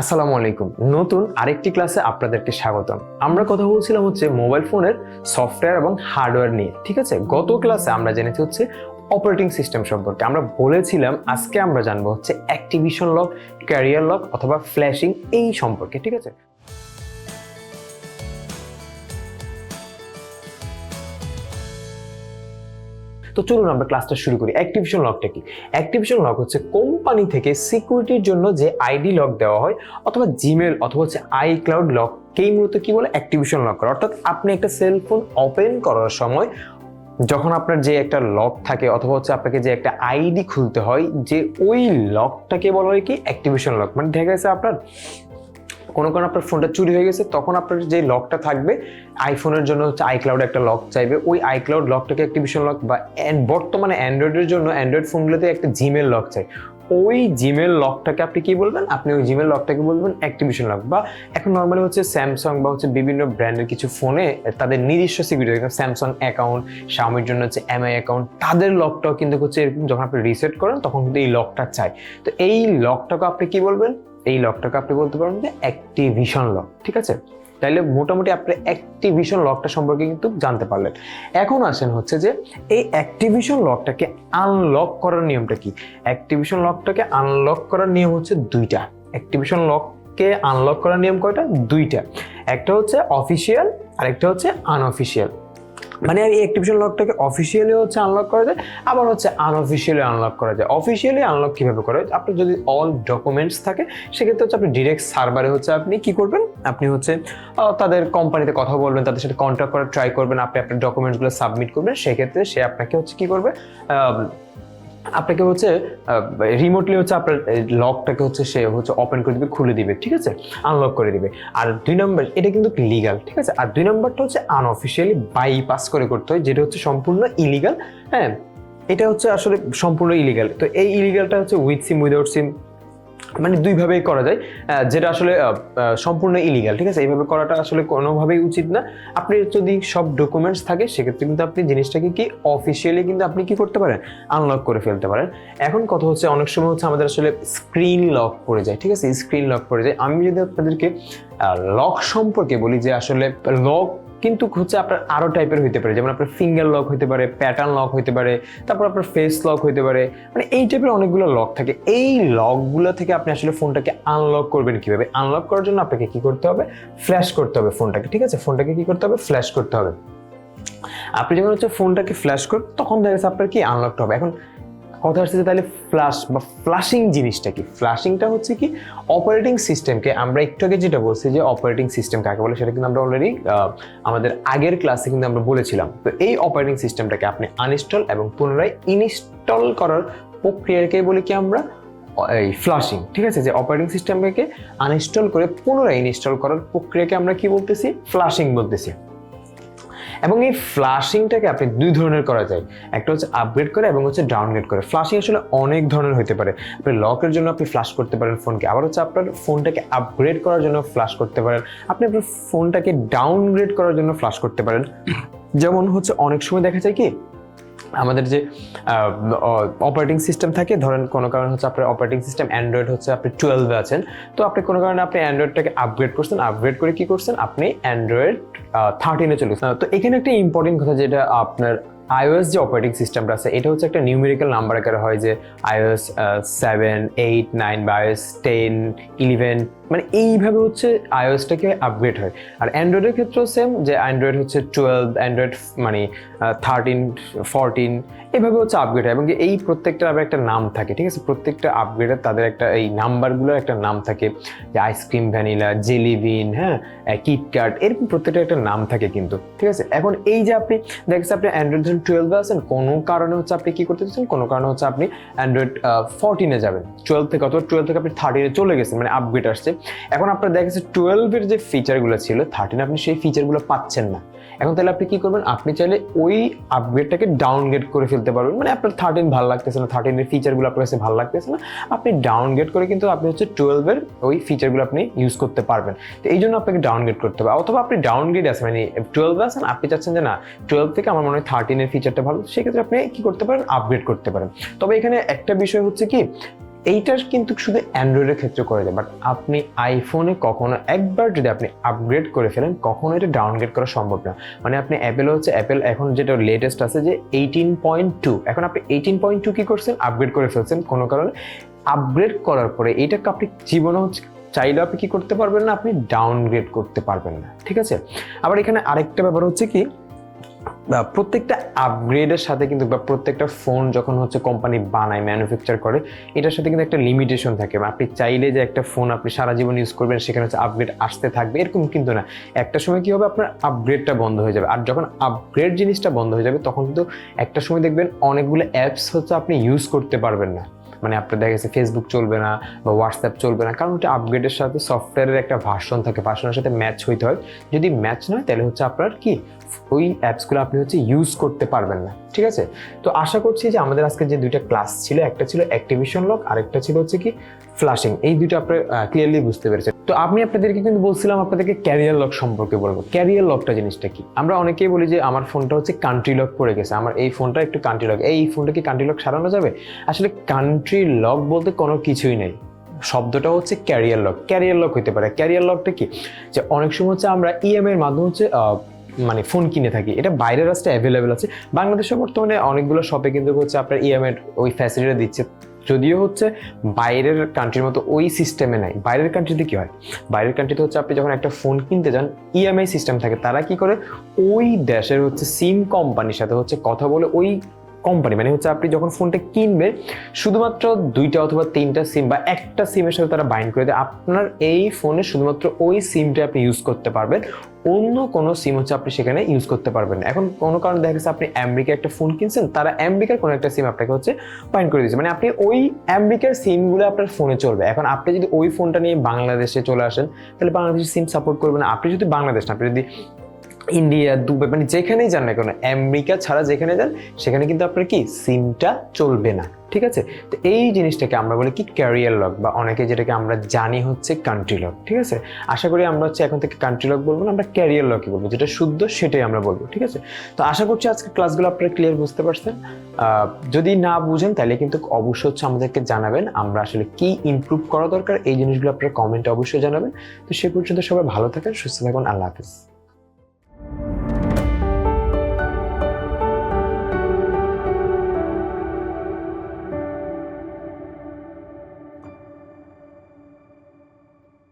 আসসালামু আলাইকুম। নতুন আরেকটি ক্লাসে আপনাদেরকে স্বাগতম। আমরা কথা বলছিলাম হচ্ছে মোবাইল ফোনের সফটওয়্যার এবং হার্ডওয়্যার নিয়ে, ঠিক আছে? গত ক্লাসে আমরা জেনেছি হচ্ছে অপারেটিং সিস্টেম সম্পর্কে। আমরা বলেছিলাম, আজকে আমরা জানব হচ্ছে অ্যাক্টিভিশন লক, ক্যারিয়ার লক অথবা ফ্ল্যাশিং এই সম্পর্কে, ঠিক আছে? তো চলুন আমরা ক্লাসটা শুরু করি। অ্যাক্টিভিশন লকটা কি? অ্যাক্টিভিশন লক হচ্ছে কোম্পানি থেকে সিকিউরিটির জন্য যে আইডি লক দেওয়া হয়, অথবা জিমেল অথবা হচ্ছে আই ক্লাউড লক কেই মূলত কি বলে? অ্যাক্টিভিশন লক করা। অর্থাৎ আপনি একটা সেল ফোন ওপেন করার সময় যখন আপনার যে একটা লক থাকে অথবা হচ্ছে আপনাকে যে একটা আইডি খুলতে হয়, যে ওই লকটাকে বলা হয় কি? অ্যাক্টিভিশন লক মানে দেখা গেছে আপনার কোনো কোনো আপনার ফোনটা চুরি হয়ে গেছে, তখন আপনার যে লকটা থাকবে আইফোনের জন্য হচ্ছে আইক্লাউড একটা লক চাইবে। ওই আইক্লাউড লকটাকে অ্যাক্টিভিশন লক বা বর্তমানে অ্যান্ড্রয়েডের জন্য অ্যান্ড্রয়েড ফোনগুলোতে একটা জিমেল লক চাই। ওই জিমেল লকটাকে আপনি কি বলবেন? আপনি ওই জিমেল লকটাকে বলবেন অ্যাক্টিভিশন লক বা এখন নর্মালি হচ্ছে স্যামসাং বা হচ্ছে বিভিন্ন ব্র্যান্ডের কিছু ফোনে তাদের নিজস্ব সিকিউরিটি স্যামসাং অ্যাকাউন্ট স্বামীর জন্য হচ্ছে এমআই অ্যাকাউন্ট তাদের লকটাও কিন্তু হচ্ছে এরকম যখন আপনি রিসেট করেন, তখন কিন্তু এই লকটা চাই। তো এই লকটাকে আপনি কি বলবেন? এই লকটাকে আপনি বলতে পারেন যে অ্যাক্টিভিশন লক ঠিক আছে? তাইলে মোটামুটি আপনি অ্যাক্টিভিশন লকটা সম্পর্কে কিন্তু জানতে পারলেন। এখন আসেন হচ্ছে যে এই অ্যাক্টিভিশন লকটাকে আনলক করার নিয়মটা কি? অ্যাক্টিভিশন লকটাকে আনলক করার নিয়ম হচ্ছে দুইটা। অ্যাক্টিভিশন লককে আনলক করার নিয়ম কয়টা? দুইটা। একটা হচ্ছে অফিসিয়াল আর একটা হচ্ছে আনঅফিসিয়াল মানে এই অ্যাক্টিভেশন লকটাকে অফিসিয়ালি হচ্ছে আনলক করা যায়, আবার হচ্ছে আনঅফিসিয়ালি আনলক করা যায়। অফিসিয়ালি আনলক কীভাবে করা যায় আপনার যদি অল ডকুমেন্টস থাকে, সেক্ষেত্রে হচ্ছে আপনি ডিরেক্ট সার্ভারে হচ্ছে আপনি কি করবেন? আপনি হচ্ছে তাদের কোম্পানিতে কথা বলবেন, তাদের সাথে কন্ট্যাক্ট করার ট্রাই করবেন, আপনি আপনার ডকুমেন্টসগুলো সাবমিট করবেন, সেক্ষেত্রে সে আপনাকে হচ্ছে কি করবে? আপনাকে হচ্ছে রিমোটলি হচ্ছে আপনার লকটাকে হচ্ছে সে হচ্ছে ওপেন করে দিবে, খুলে দিবে, ঠিক আছে? আনলক করে দিবে। আর দুই নম্বর এটা কিন্তু লিগাল ঠিক আছে? আর দুই নম্বরটা হচ্ছে আনঅফিসিয়ালি বাইপাস করে করতে হয়, যেটা হচ্ছে সম্পূর্ণ ইলিগাল হ্যাঁ? এটা হচ্ছে আসলে সম্পূর্ণ ইলিগাল তো এই ইলিগালটা হচ্ছে উইথ সিম উইদাউট সিম মানে দুইভাবেই করা যায়। যেটা আসলে সম্পূর্ণ ইলিগাল ঠিক আছে? এইভাবে করাটা আসলে কোনোভাবেই উচিত না। আপনি যদি সব ডকুমেন্টস থাকে, সেক্ষেত্রে কিন্তু আপনি জিনিসটাকে কি অফিসিয়ালি কিন্তু আপনি কি করতে পারেন? আনলক করে ফেলতে পারেন। এখন কথা হচ্ছে, অনেক সময় হচ্ছে আমাদের আসলে স্ক্রিন লক পড়ে যায়, ঠিক আছে? স্ক্রিন লক পড়ে যায়। আমি যদি আপনাদেরকে লক সম্পর্কে বলি যে আসলে লক কিন্তু হচ্ছে আপনার আরও টাইপের হইতে পারে। যেমন আপনার ফিঙ্গার লক হইতে পারে প্যাটার্ন লক হইতে পারে, তারপর আপনার ফেস লক হইতে পারে। মানে এই টাইপের অনেকগুলো লক থাকে। এই লকগুলো থেকে আপনি আসলে ফোনটাকে আনলক করবেন কীভাবে? আনলক করার জন্য আপনাকে কি করতে হবে? ফ্ল্যাশ করতে হবে ফোনটাকে, ঠিক আছে? ফোনটাকে কি করতে হবে? ফ্ল্যাশ করতে হবে। আপনি যখন হচ্ছে ফোনটাকে ফ্ল্যাশ করবেন তখন দেখা যাচ্ছে আপনার কি আনলকটা হবে। এখন কথা যে তাহলে ফ্ল্যাশ বা ফ্ল্যাশিং জিনিসটা কি? ফ্ল্যাশিংটা হচ্ছে কি অপারেটিং সিস্টেমকে আমরা একটু আগে যেটা বলছি যে অপারেটিং সিস্টেম কাকে বলে সেটা কিন্তু আমরা অলরেডি আমাদের আগের ক্লাসে কিন্তু আমরা বলেছিলাম। তো এই অপারেটিং সিস্টেমটাকে আপনি আনইনস্টল এবং পুনরায় ইনস্টল করার প্রক্রিয়াকে বলি কি আমরা, এই ফ্লাশিং ঠিক আছে? যে অপারেটিং সিস্টেমটাকে আনইনস্টল করে পুনরায় ইনস্টল করার প্রক্রিয়াকে আমরা কি বলতেছি? ফ্লাশিং বলতেছি। এবং এই ফ্লাশিংটাকে আপনি দুই ধরনের করা যায়। একটা হচ্ছে আপগ্রেড করে এবং হচ্ছে ডাউনগ্রেড করে। ফ্লাশিং আসলে অনেক ধরনের হতে পারে। আপনি লকের জন্য আপনি ফ্লাশ করতে পারেন ফোনকে আবার হচ্ছে আপনার ফোনটাকে আপগ্রেড করার জন্য ফ্লাশ করতে পারেন। আপনি আপনার ফোনটাকে ডাউনগ্রেড করার জন্য ফ্লাশ করতে পারেন। যেমন হচ্ছে অনেক সময় দেখা যায় কি আমাদের যে অপারেটিং সিস্টেম থাকে, ধরেন কোনো কারণে হচ্ছে আপনার অপারেটিং সিস্টেম অ্যান্ড্রয়েড হচ্ছে আপনি টুয়েলভে আছেন, তো আপনি কোনো কারণে আপনি অ্যান্ড্রয়েডটাকে আপগ্রেড করছেন আপগ্রেড করে কি করছেন? আপনি অ্যান্ড্রয়েড থার্টিনে চলে তো এখানে একটা ইম্পর্টেন্ট কথা যেটা আপনার আইওএস যে অপারেটিং সিস্টেমটা আছে, এটা হচ্ছে একটা নিউমেরিক্যাল নাম্বার আকারে হয় যে আইওএস সেভেন এইট নাইন বা আইওএস টেন ইলেভেন মানে এইভাবে হচ্ছে আইওএসটাকে আপগ্রেড হয়। আর অ্যান্ড্রয়েডের ক্ষেত্রেও সেম যে অ্যান্ড্রয়েড হচ্ছে টুয়েলভ অ্যান্ড্রয়েড মানে থার্টিন ফোরটিন এভাবে হচ্ছে আপগ্রেড হয় এবং এই প্রত্যেকটার আবার একটা নাম থাকে, ঠিক আছে? প্রত্যেকটা আপগ্রেডের তাদের একটা, এই নাম্বারগুলোর একটা নাম থাকে, যে ice cream vanilla jelly bean হ্যাঁ কিটক্যাট এরকম প্রত্যেকটা একটা নাম থাকে কিন্তু, ঠিক আছে? এখন এই যে আপনি দেখছেন আপনি অ্যান্ড্রয়েড যখন টুয়েলভে আছেন, কোনো কারণে হচ্ছে আপনি কী করতে চাচ্ছেন? কোনো কারণে হচ্ছে আপনি অ্যান্ড্রয়েড ফোরটিনে যাবেন। টুয়েলভ থেকে অথবা টুয়েলভ থেকে আপনি থার্টিনে চলে গেছেন মানে আপগ্রেড আসছে। এখন আপনার দেখা গেছে টুয়েলভের যে ফিচারগুলো ছিল থার্টিনে আপনি সেই ফিচারগুলো পাচ্ছেন না। এখন তাহলে আপনি কি করবেন? আপনি চাইলে ওই আপগ্রেডটাকে ডাউনগ্রেড করে ফেলতে পারবেন। মানে আপনার থার্টিন ভালো লাগতেছে না থার্টিনের ফিচারগুলো আপনার কাছে ভালো লাগতেছে না। আপনি ডাউনগ্রেড করে কিন্তু আপনি হচ্ছে টুয়েলভের ওই ফিচারগুলো আপনি ইউজ করতে পারবেন। তো এই জন্য আপনাকে ডাউনগ্রেড করতে হবে। অথবা আপনি ডাউনগ্রেড আছেন মানে টুয়েলভে আছেন আপনি চাচ্ছেন যে না টুয়েলভ থেকে আমার মনে হয় থার্টিনের ফিচারটা ভালো, সেক্ষেত্রে আপনি কি করতে পারেন? আপগ্রেড করতে পারেন। তবে এখানে একটা বিষয় হচ্ছে কি এইটার কিন্তু শুধু অ্যান্ড্রয়েডের ক্ষেত্রে করে যায় বাট আপনি আইফোনে কখনো একবার যদি আপনি আপগ্রেড করে ফেলেন কখনো এটা ডাউনগ্রেড করা সম্ভব না। মানে আপনি অ্যাপেল হচ্ছে অ্যাপেল এখন যেটা লেটেস্ট আছে যে এইটিন পয়েন্ট টু এখন আপনি এইটিন পয়েন্ট টু কী করছেন? আপগ্রেড করে ফেলছেন কোনো কারণে। আপগ্রেড করার পরে এইটাকে আপনি জীবনে হচ্ছে চাইলে আপনি কি করতে পারবেন না, আপনি ডাউনগ্রেড করতে পারবেন না। ঠিক আছে? আবার এখানে আরেকটা ব্যাপার হচ্ছে কি প্রত্যেকটা আপগ্রেডের সাথে কিন্তু বা প্রত্যেকটা ফোন যখন হচ্ছে কোম্পানি বানায় ম্যানুফ্যাকচার করে, এটার সাথে কিন্তু একটা লিমিটেশন থাকে। আপনি চাইলে যে একটা ফোন আপনি সারা জীবন ইউজ করবেন, সেখানে হচ্ছে আপগ্রেড আসতে থাকবে, এরকম কিন্তু না। একটা সময় কি হবে? আপনার আপগ্রেডটা বন্ধ হয়ে যাবে। আর যখন আপগ্রেড জিনিসটা বন্ধ হয়ে যাবে, তখন কিন্তু একটা সময় দেখবেন অনেকগুলো অ্যাপস হচ্ছে আপনি ইউজ করতে পারবেন না। মানে আপনার দেখা গেছে ফেসবুক চলবে না বা হোয়াটসঅ্যাপ চলবে না। কারণ ওটা আপগ্রেডের সাথে সফটওয়্যারের একটা ভার্সন থাকে ভার্সনের সাথে ম্যাচ হইতে হয়। যদি ম্যাচ নয় তাহলে হচ্ছে আপনার কি? ওই অ্যাপসগুলো আপনি হচ্ছে ইউজ করতে পারবেন না, ঠিক আছে? তো আশা করছি যে আমাদের আজকে যে দুইটা ক্লাস ছিল, একটা ছিল অ্যাক্টিভিশন লক আরেকটা ছিল হচ্ছে কি ফ্লাশিং এই দুটো আপনার ক্লিয়ারলি বুঝতে পেরেছেন। তো আমি আপনাদেরকে কিন্তু বলছিলাম আপনাদেরকে ক্যারিয়ার লক সম্পর্কে বলব। ক্যারিয়ার লকটা জিনিসটা কি? আমরা অনেকেই বলি যে আমার ফোনটা হচ্ছে কান্ট্রি লক পড়ে গেছে। আমার এই ফোনটা একটু কান্ট্রি লক এই ফোনটা কি কান্ট্রি লক সারানো যাবে? আসলে কান্ট্রি লক বলতে কোনো কিছুই নেই। শব্দটা হচ্ছে ক্যারিয়ার লক ক্যারিয়ার লক হতে পারে। ক্যারিয়ার লকটা কি? যে অনেক সময় হচ্ছে আমরা ইএমআই এর মাধ্যমে হচ্ছে মানে ফোন কিনে থাকি। এটা বাইরের রাস্তায় অ্যাভেলেবেল আছে। বাংলাদেশে বর্তমানে অনেকগুলো শপে কিন্তু হচ্ছে আপনার ইএমআই ওই ফ্যাসিলিটি দিচ্ছে। যদিও হচ্ছে বাইরের কান্ট্রির মতো ওই সিস্টেমে নাই। বাইরের কান্ট্রিতে কী হয়? বাইরের কান্ট্রিতে হচ্ছে আপনি যখন একটা ফোন কিনতে যান ইএমআই সিস্টেম থাকে। তারা কি করে? ওই দেশের হচ্ছে সিম কোম্পানির সাথে হচ্ছে কথা বলে ওই কোম্পানি মানে হচ্ছে আপনি যখন ফোনটা কিনবে শুধুমাত্র দুইটা অথবা তিনটা সিম বা একটা সিমের সাথে তারা বাইন্ড করে দেয়, আপনার এই ফোনে শুধুমাত্র ওই সিমটা আপনি ইউজ করতে পারবেন, অন্য কোনো সিম হচ্ছে আপনি সেখানে ইউজ করতে পারবেন না। এখন কোনো কারণে দেখা গেছে আপনি আমেরিকা একটা ফোন কিনছেন, তারা আমেরিকার কোনো একটা সিম আপনাকে হচ্ছে বাইন্ড করে দিচ্ছে মানে আপনি ওই আমেরিকার সিমগুলো আপনার ফোনে চলবে। এখন আপনি যদি ওই ফোনটা নিয়ে বাংলাদেশে চলে আসেন, তাহলে বাংলাদেশের সিম সাপোর্ট করবে না। আপনি যদি বাংলাদেশ না, আপনি যদি ইন্ডিয়া, দুবাই মানে যেখানেই যান না কেন, আমেরিকা ছাড়া যেখানে যান, সেখানে কিন্তু আপনার কি, সিমটা চলবে না, ঠিক আছে? তো এই জিনিসটাকে আমরা বলি কি ক্যারিয়ার লক বা অনেকে যেটাকে আমরা জানি হচ্ছে কান্ট্রি লক ঠিক আছে? আশা করি আমরা হচ্ছে এখন থেকে কান্ট্রি লক বলব না, আমরা ক্যারিয়ার লকই বলব, যেটা শুদ্ধ সেটাই আমরা বলব, ঠিক আছে? তো আশা করছি আজকে ক্লাসগুলো আপনারা ক্লিয়ার বুঝতে পারছেন। যদি না বুঝেন, তাহলে কিন্তু অবশ্যই হচ্ছে আমাদেরকে জানাবেন, আমরা আসলে কি ইমপ্রুভ করা দরকার, এই জিনিসগুলো আপনারা কমেন্টে অবশ্যই জানাবেন। তো সে পর্যন্ত সবাই ভালো থাকেন, সুস্থ থাকুন, আল্লাহ হাফিজ।